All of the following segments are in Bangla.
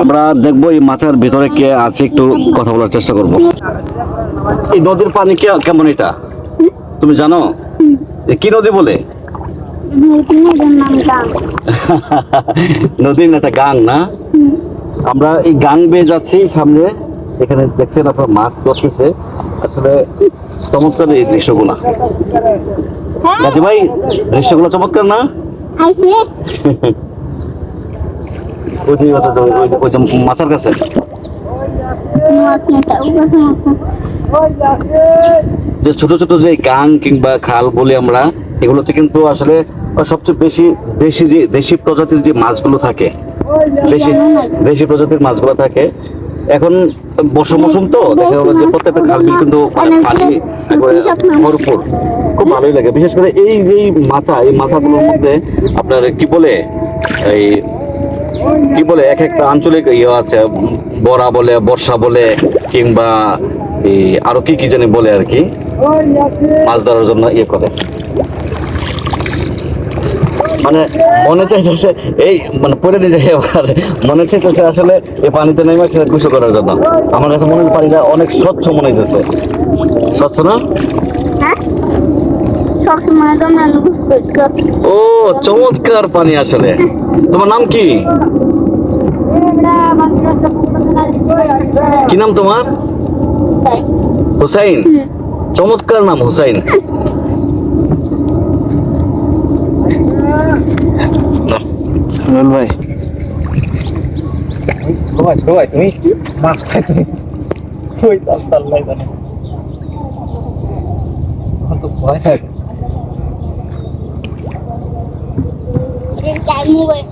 আমরা দেখব এই মাছের ভিতরে কে আছে একটু কথা বলার চেষ্টা করব। এই নদীর পানি কে কেমন এটা? তুমি জানো? কি নদী বলে? নদী না একটা গাং না? আমরা এই গাং বেয়ে যাচ্ছি সামনে। এখানে দেখছেন আপনার মাছ ধরতেছে। আসলে চমৎকার এই দৃশ্যগুলা। গাজী ভাই দৃশ্যগুলো চমৎকার না? যে মাছের কাছে? যে ছোট ছোট যে গাং কিংবা খাল বলি আমরা এগুলোতে কিন্তু আসলে সবচেয়ে বেশি দেশি যে, দেশি প্রজাতির যে মাছগুলো থাকে, দেশি দেশি প্রজাতির মাছগুলো থাকে। এখন বর্ষা মৌসুম তো, দেখা গেলো যে প্রত্যেকটা খাল বিল কিন্তু মানে পানি ভরপুর। খুব ভালোই লাগে। বিশেষ করে এই যে মাছা, এই মাছাগুলোর মধ্যে আপনার কি বলে, এই কি বলে, এক একটা আঞ্চলিক ইয়ে আছে বড়া বলে, বর্ষা বলে, কিংবা আরও কি কি জানি বলে আর কি, মাছ ধরার জন্য ইয়ে করে। মানে মনে চাইতেছে, এই মানে নিয়ে যায় এবার, মনে চাইতেছে আসলে এই পানিতে নেমে সেটা গোসল করার জন্য। আমার কাছে মনে হয় পানিটা অনেক স্বচ্ছ মনে হইতেছে। স্বচ্ছ না? সবসময় আমরা ও চমৎকার পানি আসলে। তোমার নাম কি? কি নাম তোমার? হুসাইন। চমৎকার নাম হুসাইন। ভাই। সবাই সবাই তুমি? মাছ খাই তুমি? ওই তাল তাল নাই তো ভয় থাকে মোবাইল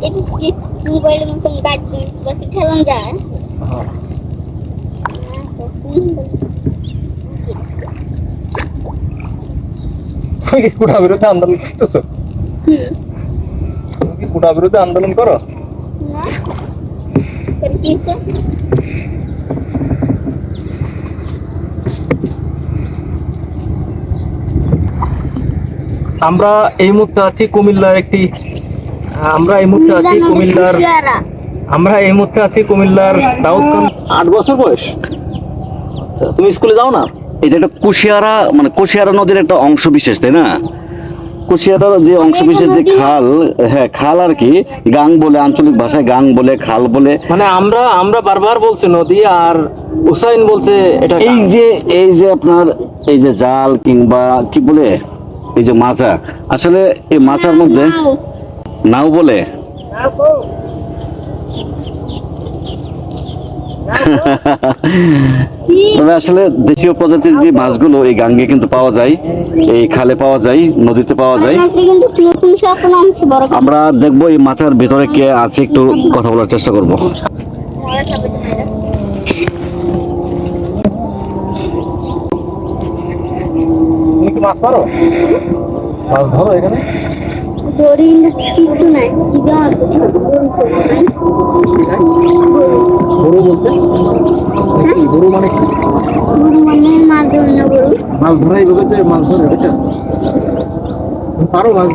মোবাইলের মতন গাছ খেলাম যায়? তুমি কি কুড়া বিরুদ্ধে আন্দোলন করতেছো? তুমি কি কুড়া বিরুদ্ধে আন্দোলন করো? আমরা এই মুহূর্তে আছি কুমিল্লার একটি আমরা এই মুহূর্তে আছি কুমিল্লার আমরা এই মুহূর্তে আছি কুমিল্লার দাউদকান্দি আট বছর বয়স। আচ্ছা, তুমি স্কুলে যাও না? এটা একটা কুশিয়ারা মানে কুশিয়ারা নদীর একটা অংশ বিশেষ তাই না? কুশিয়ারার যে অংশ বিশেষ যে খাল হ্যাঁ খাল আর কি গাং বলে আঞ্চলিক ভাষায় গাং বলে খাল বলে। মানে আমরা আমরা বারবার বলছি নদী আর হুসাইন বলছে এটা এই যে এই যে আপনার এই যে জাল কিংবা কি বলে? এই যে মাছা আসলে এই মাছার মধ্যে নাও বলে। তবে আসলে দেশীয় প্রজাতির যে মাছগুলো, এই গাঙ্গে কিন্তু পাওয়া যায়, এই খালে পাওয়া যায়, নদীতে পাওয়া যায়। আমরা দেখব এই মাছের ভিতরে কে আছে, একটু কথা বলার চেষ্টা করব। মাছ মারো মাছ ধরো এখানে। কিছু নাই গরু বলতে? কি গরু মানে কি? মানে মাছ ধরে না গরু। মাছ ধরে এইভাবে মাছ ধরে এটা পারো মাছ